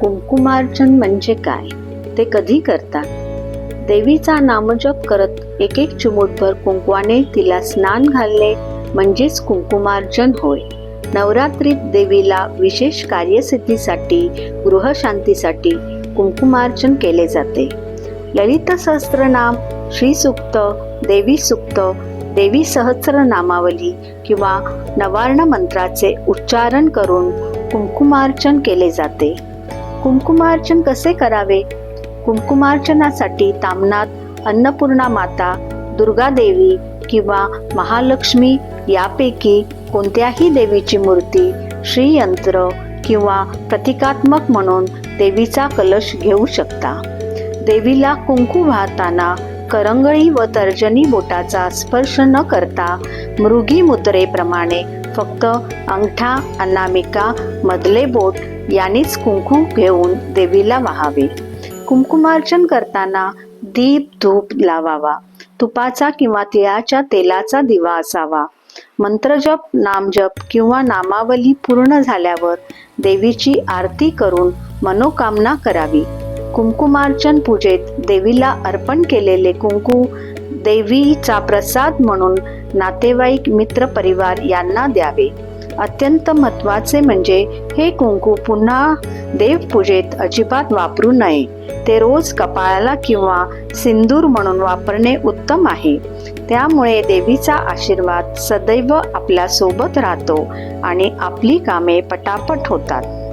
कुंकुमार्चन म्हणजे काय? ते कधी करतात? देवीचा नामजप करत एक एक चिमूटभर कुंकवाने तिला स्नान घालणे म्हणजेच कुंकुमार्चन होय. नवरात्रीत देवीला विशेष कार्यसिद्धीसाठी गृहशांतीसाठी कुंकुमार्चन केले जाते. ललित सहस्त्रनाम श्री सुक्त देवी सुक्त देवी सहस्र नामावली किंवा नवार्ण मंत्राचे उच्चारण करून कुंकुमार्चन केले जाते. कुंकुमार्चन कसे करावे? कुंकुमार्चनासाठी तामनात अन्नपूर्णा माता दुर्गा देवी किंवा महालक्ष्मी यापैकी कोणत्याही देवीची मूर्ती श्रीयंत्र किंवा प्रतिकात्मक म्हणून देवीचा कलश घेऊ शकता. देवीला कुंकू वाहताना करंगळी व तर्जनी बोटाचा स्पर्श न करता मृगी मुद्रेप्रमाणे फक्त अंगठा अनामिका मधले बोट यानेच कुंकू घेऊन देवीला वाहावे. कुंकुमार्चन करताना दीप धूप लावावा. तुपाचा किंवा तिळाच्या तेलाचा दिवा असावा. मंत्रजप नामजप किंवा नामावली पूर्ण झाल्यावर देवीची आरती करून मनोकामना करावी. कुंकुमार्चन पूजेत देवीला अर्पण केलेले कुंकू देवीचा प्रसाद म्हणून नातेवाईक मित्र परिवार यांना द्यावे. अत्यंत महत्त्वाचे म्हणजे हे कुंकू पुन्हा देवपूजेत अजिबात वापरू नये. ते रोज कपाळाला किंवा सिंदूर म्हणून वापरणे उत्तम आहे. त्यामुळे देवीचा आशीर्वाद सदैव आपल्यासोबत राहतो आणि आपली कामे पटापट होतात.